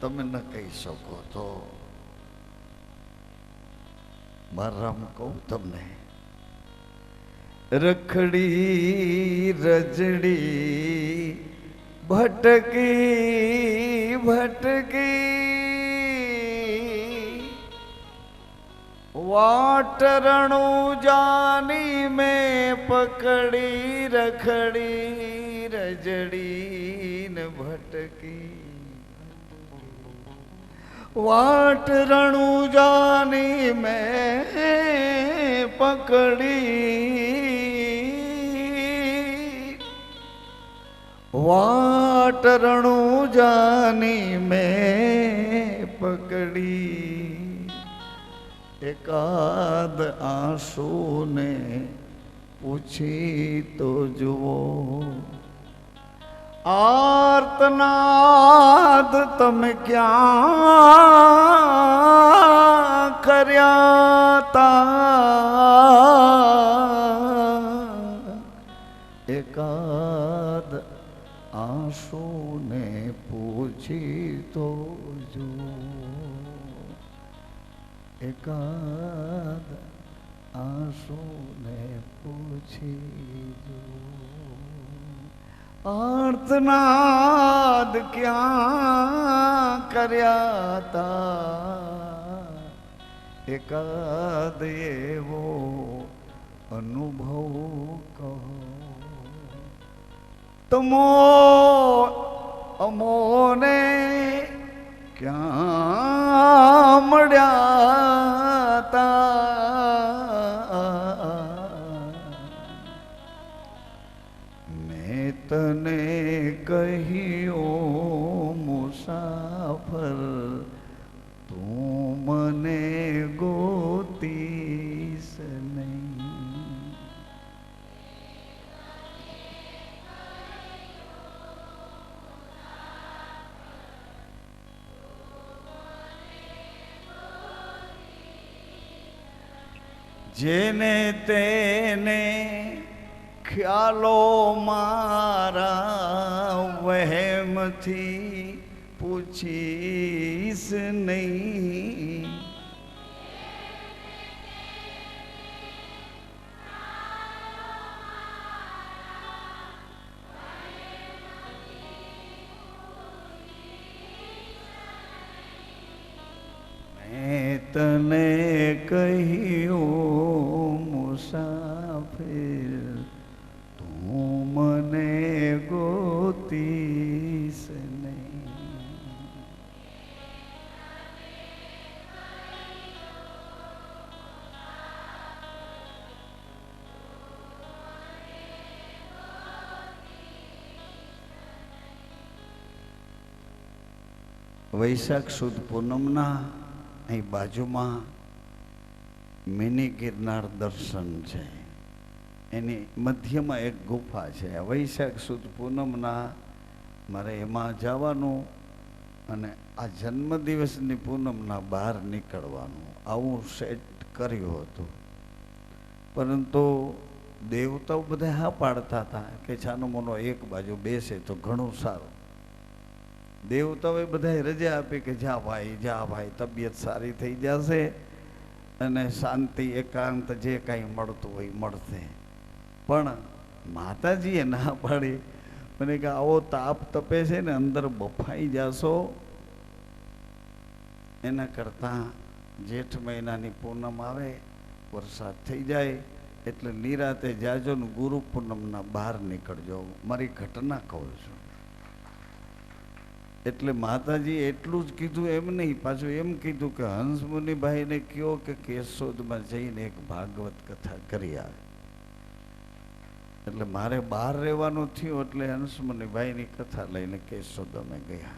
તમે ન કહી શકો તો મારામ કહું તમને રખડી રજડી ભટકી ભટકી વાટરણું જાની મેં પકડી, રખડી રજડી ને ભટકી. વાટ રણું જાની મેં પકડી. વાટ રણું જાની મેં પકડી. એકાદ આંસુને પૂછી તો જુઓ. આર્તનાદ તમે ક્યાં કર્યા તા એકાદ એકાદ આંસુને પૂછી જો આર્તનાદ ક્યાં કર્યા તા? એકાદ એવો અનુભવ કહો. તમો અમોને ક્યાં મળ્યા તા મેં તને કહ્યું મુસાફર જેને તેને ખ્યાલો મારા વહેમથી પૂછીશ નહીં. વૈશાખ સુદ પૂનમના અહીં બાજુમાં મિની ગિરનાર દર્શન છે. એની મધ્યમાં એક ગુફા છે. વૈશાખ સુદ પૂનમના મારે એમાં જવાનું અને આ જન્મદિવસની પૂનમના બહાર નીકળવાનું. આવું સેટ કર્યું હતું. પરંતુ દેવતાઓ બધા હા પાડતા હતા કે, છાનો મોનો એક બાજુ બેસે તો ઘણું સારું. દેવતાઓએ બધાએ રજા આપી કે જા ભાઈ જા ભાઈ, તબિયત સારી થઈ જશે અને શાંતિ, એકાંત જે કાંઈ મળતું હોય મળશે. પણ માતાજીએ ના પાડી. મને કે આવો તાપ તપે છે ને અંદર બફાઈ જાશો. એના કરતાં જેઠ મહિનાની પૂનમ આવે, વરસાદ થઈ જાય, એટલે નિરાતે જાજો ને ગુરુ પૂનમના બહાર નીકળજો. મારી ઘટના કહું છું. એટલે માતાજી એટલું જ કીધું એમ નહીં. પાછું એમ કીધું કે હંસ મુનિભાઈને કયો કે કેશોદમાં જઈને એક ભાગવત કથા કરી આવે. એટલે મારે બહાર રહેવાનું થયું એટલે હંસ મુનિભાઈની કથા લઈને કેશોદ અમે ગયા.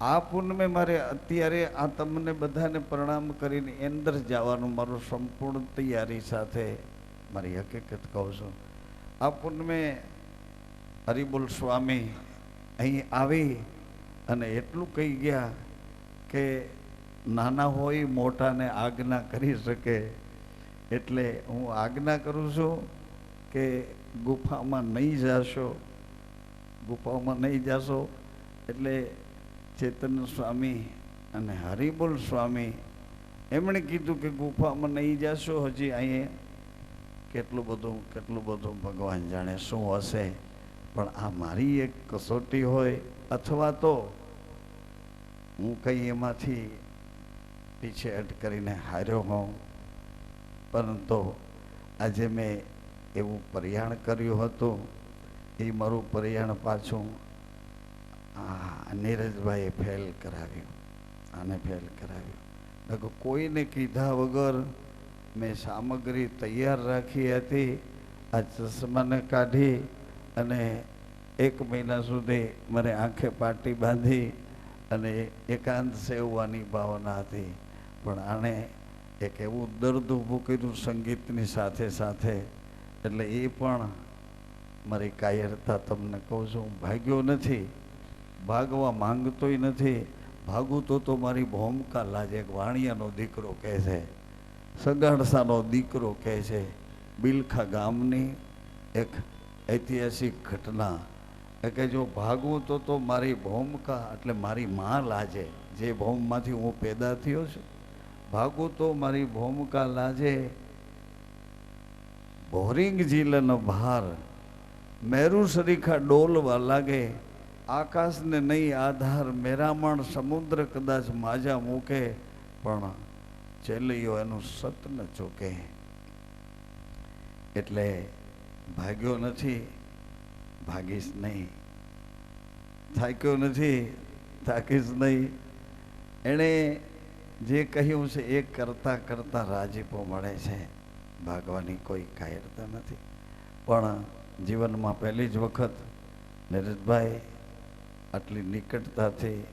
આ પુનમે મારે અત્યારે આ તમને બધાને પ્રણામ કરીને અંદર જવાનું મારું સંપૂર્ણ તૈયારી સાથે મારી હકીકત કહું છું. આ પુનમે હરિબોલ સ્વામી અહીં આવી અને એટલું કહી ગયા કે નાના હોય મોટાને આજ્ઞા કરી શકે. એટલે હું આજ્ઞા કરું છું કે ગુફામાં નહીં જાશો. ગુફામાં નહીં જાશો. એટલે ચેતન સ્વામી અને હરિબોલ સ્વામી એમણે કીધું કે ગુફામાં નહીં જાશો. હજી અહીંયા કેટલું બધું કેટલું બધું ભગવાન જાણે શું હશે. પણ આ મારી એક કસોટી હોય. અથવા તો હું કંઈ એમાંથી પીછેહટ કરીને હાર્યો હોઉં. પરંતુ આજે મેં એવું પરિયાણ કર્યું હતું. એ મારું પરિયાણ પાછું આ નીરજભાઈએ ફેલ કરાવ્યું. આને ફેલ કરાવ્યું. કોઈને કીધા વગર મેં સામગ્રી તૈયાર રાખી હતી. આ ચશ્માને કાઢી અને એક મહિના સુધી મને આંખે પાટી બાંધી અને એકાંત સેવવાની ભાવના હતી. પણ આણે એક એવું દર્દ ઊભું કર્યું સંગીતની સાથે સાથે, એટલે એ પણ મારી કાયરતા તમને કહું છું, હું ભાગ્યો નથી, ભાગવા માંગતોય નથી. ભાગું તો તો મારી ભૂમિકા લાજે વાણિયાનો દીકરો કહે છે, સગાડસાનો દીકરો કહે છે, બિલખા ગામની એક ઐતિહાસિક ઘટના કે જો ભાગવું તો તો મારી ભૌમકા એટલે મારી માં લાજે. જે ભૌમમાંથી હું પેદા થયો છું. ભાગું તો મારી ભૌમકા લાજે. ભોરિંગ જીલન ભાર, મેરુ સરીખા ડોલવા લાગે. આકાશને નહીં આધાર, મેરામણ સમુદ્ર કદાચ માજા મૂકે. પણ ચેલીઓ એનું સત ન ચૂકે. એટલે ભાગ્યો નથી. ભાગીશ નહીં. થાક્યો નથી, થાકીશ નહીં. એણે જે કહ્યું છે એ કરતાં કરતાં રાજીપો મળે છે. ભાગવાની કોઈ કાયરતા નથી. પણ જીવનમાં પહેલી જ વખત નીરજભાઈ આટલી નિકટતાથી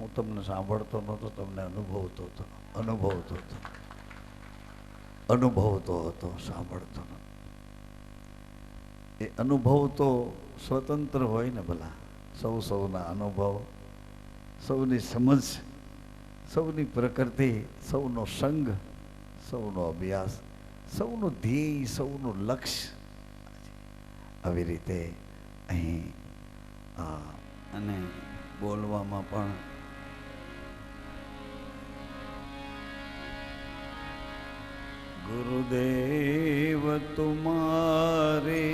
હું તમને સાંભળતો નહોતો, તમને અનુભવતો હતો અનુભવતો હતો અનુભવતો હતો, સાંભળતો નહોતો. એ અનુભવ તો સ્વતંત્ર હોય ને ભલા. સૌ સૌના અનુભવ, સૌની સમજ, સૌની પ્રકૃતિ, સૌનો સંગ, સૌનો અભ્યાસ, સૌનું ધ્યેય, સૌનું લક્ષ્ય. આવી રીતે અહીં અને બોલવામાં પણ ગુરુદેવ તુમારે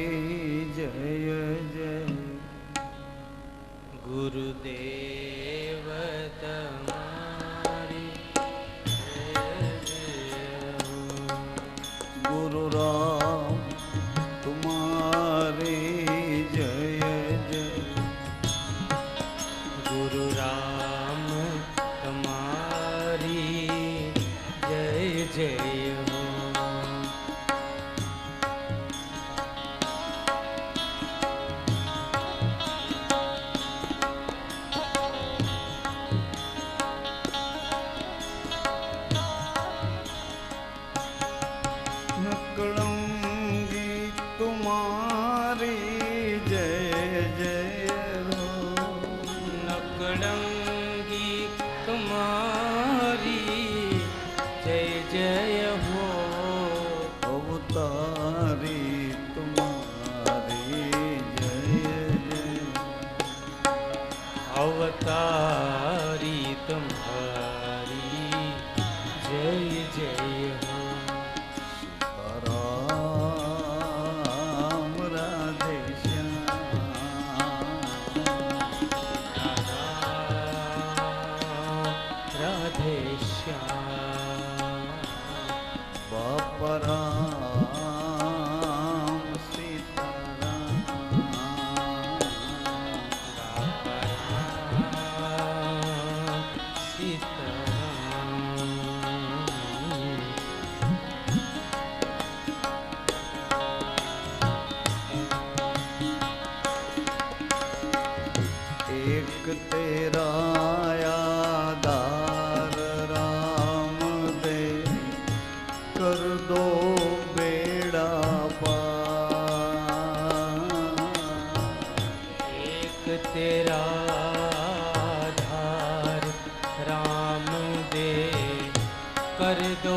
ગુરુદેવ રાધે શ્યામ. બાપ कर दो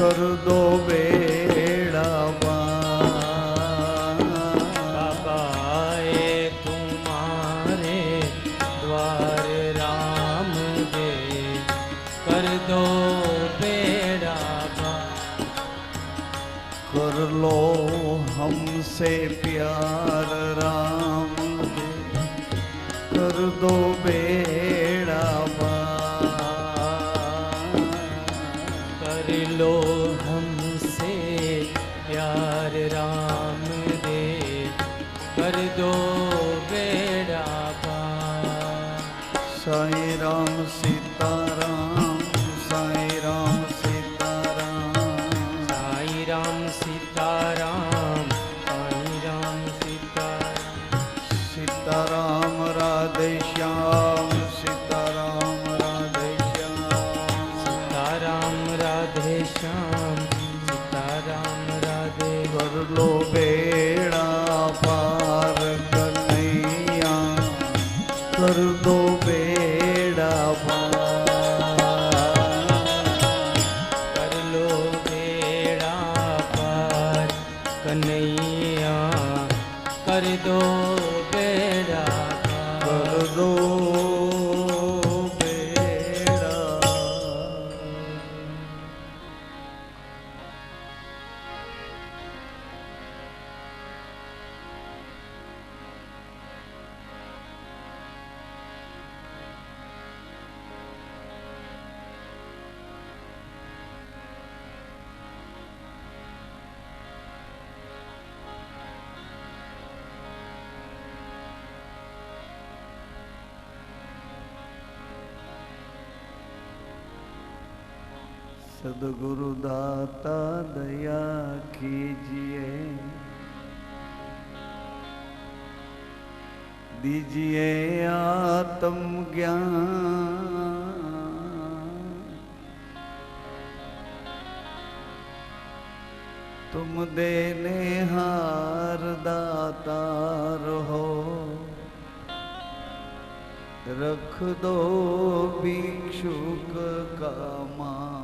कर दो तारा सदगुरु दाता दया कीजिए। दीजिए आत्म ज्ञान तुम देने हार दाता रहो रख दो भिक्षुक का माँ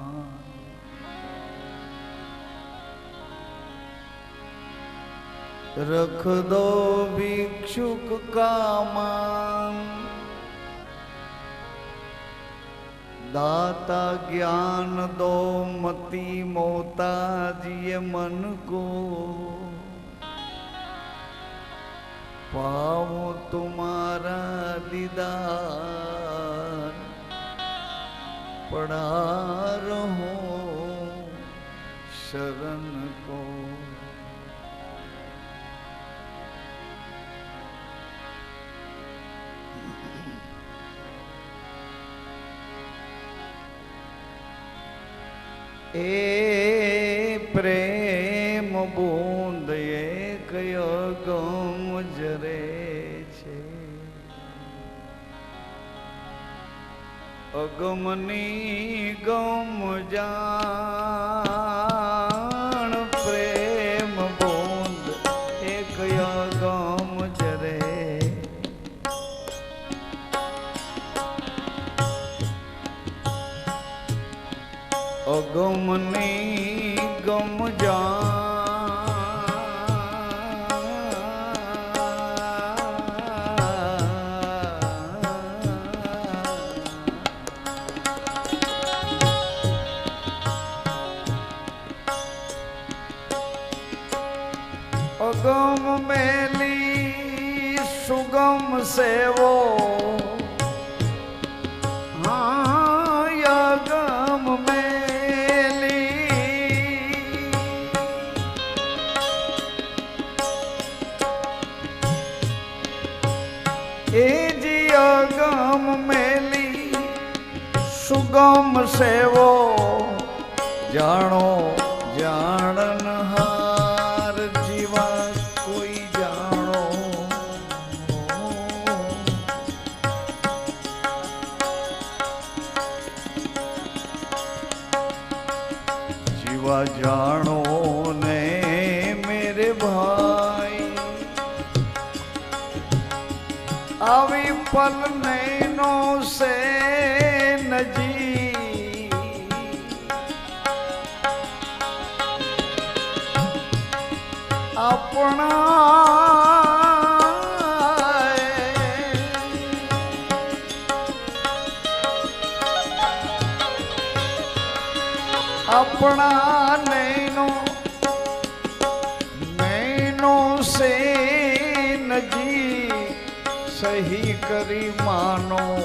રખ દો ભિક્ષુક કામા દાતા જ્ઞાન દો મતી મોતાજીએ મન કો પાવો તુમારા દીદાર પડા રહો શરણ કો એ પ્રેમ બૂંદ એ કયો ગમ જરે છે? અગમની ગમ જા મને ગમ જા ગમશે જાણો જાણ જાણનહાર સહી કરી માનો.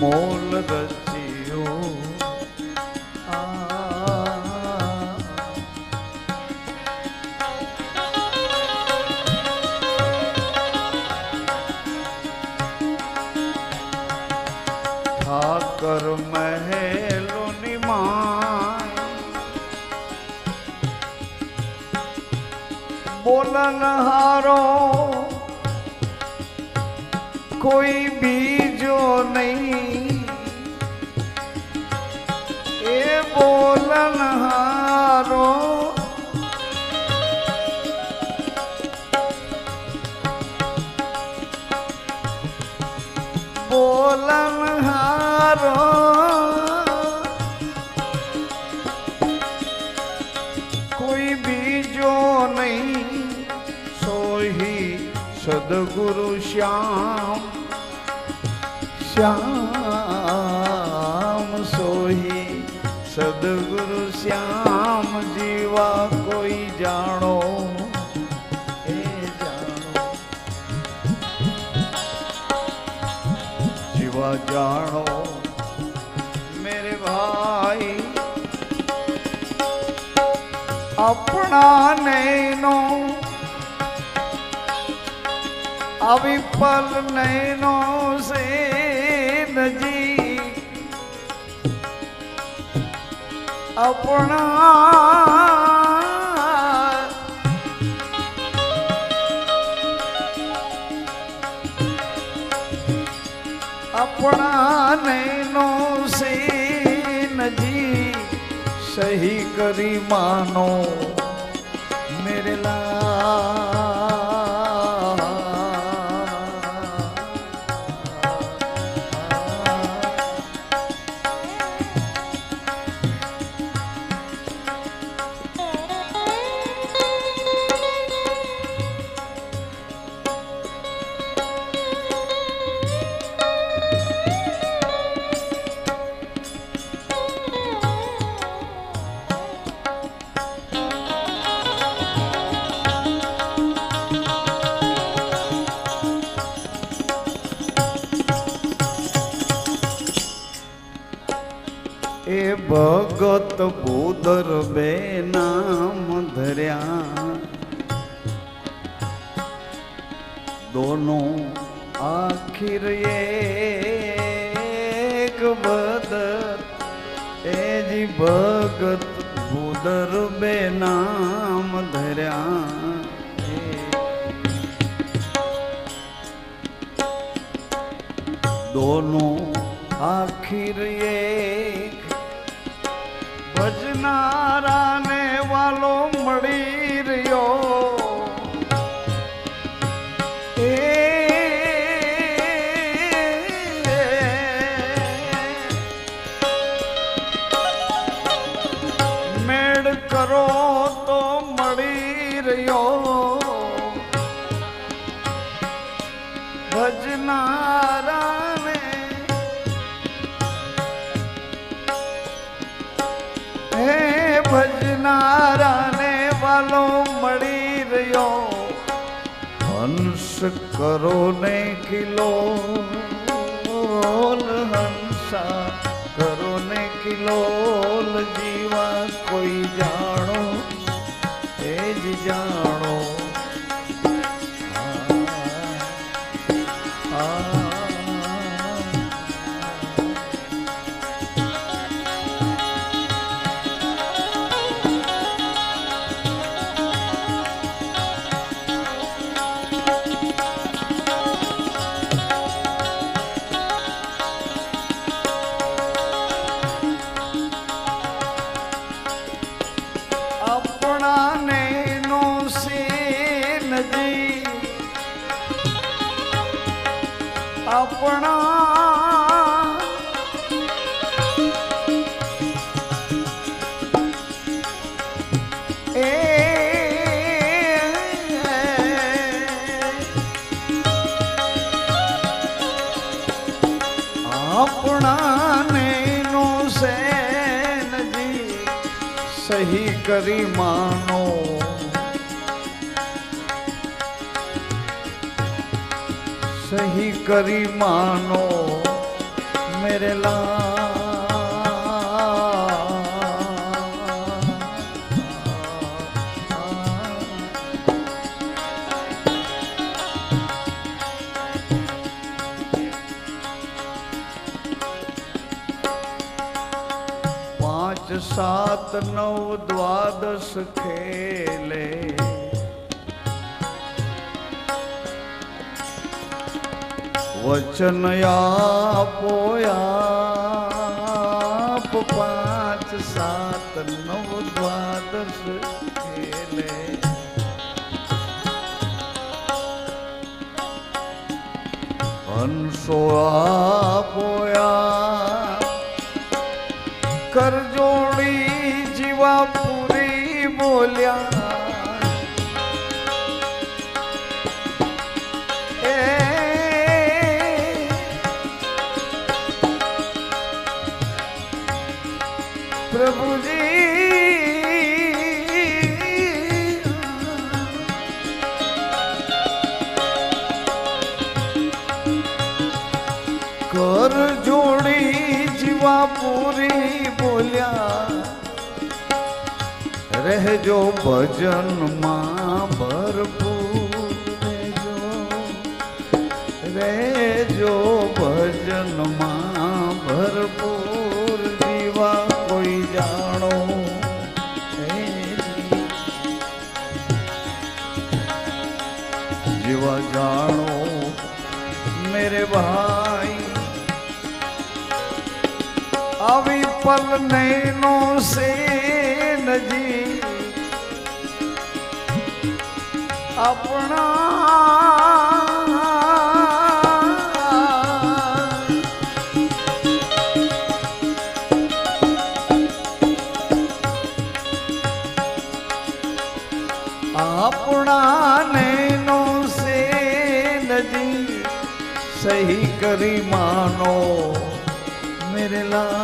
મોલ રચ્યો ઠાકર મહેલો નિમાય બોલન હારો બોલન હારો. કોઈ બીજો નહીં, સોહી સદગુરુ શ્યામ. શ્યામ સોહી સદગુરુ શ્યામ, જીવા કોઈ જાણો. જીવા જાણો મેરે ભાઈ આપણા નૈનો આવી પલ નૈનો સે સહી કરી માનો. ગોદર બે નામ ધર્યા. દોનો આખિર એક બદર એજી ભગત ભૂદર બે નામ ધર્યા. દોનો આખિર એક ભજનારા કરો ને કિલો હંસા કરો ને કિલોલ જીવા કોઈ જાણો કરી માનો સહી કરી માનો મેરે લા પાંચ સાત નવ દ્વાદશ ખેલે. વચન આપોયા આપ પાંચ સાત નવ દ્વાદશ ખેલે. હંસો આપો બોલ્યા પ્રભુજી કર જોડી જીવા પૂરી બોલ્યા રહેજો ભજનમાં ભરપૂર રહેજો રહેજો ભજનમાં ભરપૂર જીવા કોઈ જાણો હે જી. જીવા જાણો मेरे भाई આવી પલ નૈનો સે નજી આપણા સહી કરી માનો મેરે લા